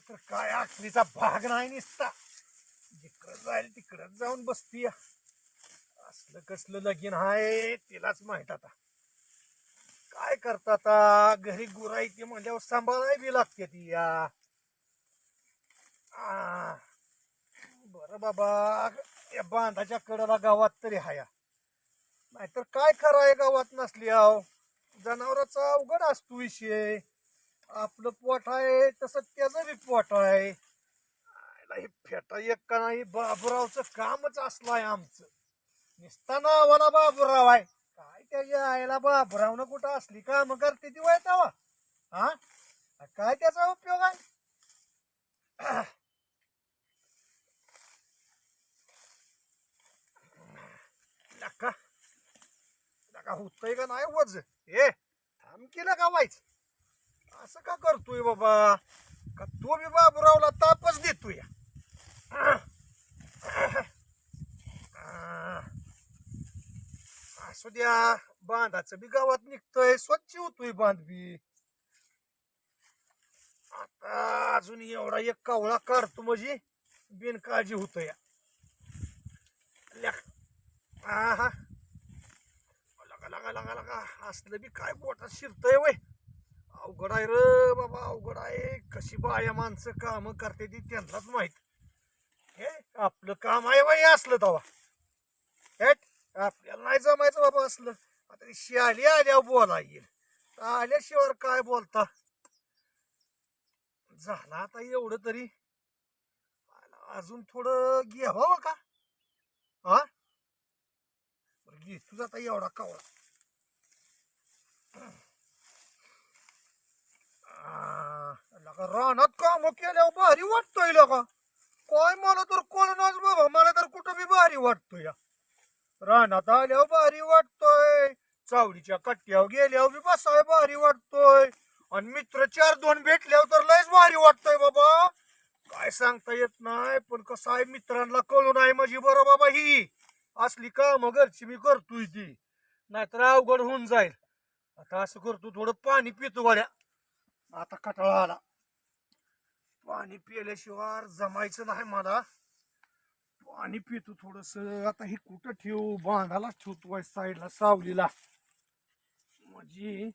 तर काय आखरीचा भाग नाही निसता. जिकडं जाईल तिकडं जाऊन बसती या. असलं कसलं लगीन हाय तिलाच माहीत आता. काय करता आता? घरी गुराई ती म्हणल्यावर सांभाळाय बी लागते ती या. आ, बाबा या बांधाच्या कडेला गावात तरी हाया. नाहीतर काय कराय गावात नसली आव जनावराचा अवघड असतो विषय. आपलं पोट आहे तसं त्याचं बी पोट आहे. हे फेटा एक का नाही बाबुरावचं कामच असलं आहे आमचं. निसता नावाला बाबुराव आहे. काय त्याच्या आईला बाबुरावनं कुठं असली काम करते ती वाईट हवा हा? काय त्याचा उपयोग आहे? नका. नका होतंय का नाही वज? ए थांब केलं का व्हायचं. असं का करतोय बाबा? का तो बी बाबुरावला तापच देतोय? असू द्या बांधाचं बी गावात निघतोय स्वच्छ होतोय बांध बी. आता अजून एवढा एक कावळा काढतो म्हणजे बिनकाळजी होतो या हा लगा लगा लगा लगा. असलं बी काय बोटात शिरतय वय. अवघड आहे र बाबा अवघड आहे. कशी बाया माणसं काम करते ती त्यांनाच माहीत. हे आपलं काम आहे बाई असलं तवा. हेट आपल्याला नाही जमायचं बाबा असलं. आता शाली आल्या बोला येईल. आल्याशिवाय काय बोलता? झालं आता एवढं तरी. अजून थोडं घ्यावं का? हा बरं घे. तुझा आता एवढा कावळा. रानात काम केल्यावर भारी वाटतोय लका. काय मला तर कोणाच बाबा मला तर कुठं बी भारी वाटतोय. या रानात आल्यावर भारी वाटतोय. चावडीच्या कट्ट्यावर गेल्यावर बी बसाय भारी वाटतोय. आणि मित्र चार दोन भेटल्यावर तर लयच भारी वाटतोय बाबा. काय सांगता येत नाही पण कसं आहे मित्रांना कळून आहे माझी बरं बाबा ही. असली काम घरची मी करतोय ती. नाहीतर अवघड होऊन जाईल. आता असं करतो थोडं पाणी पितो गाड्या आता कटाळा आला. पाणी पिल्याशिवाय जमायचं नाही मला. पाणी पितो थोडस. आता हे कुठं ठेवू? बांधालाच ठेवतो साईडला सावलीला. म्हणजे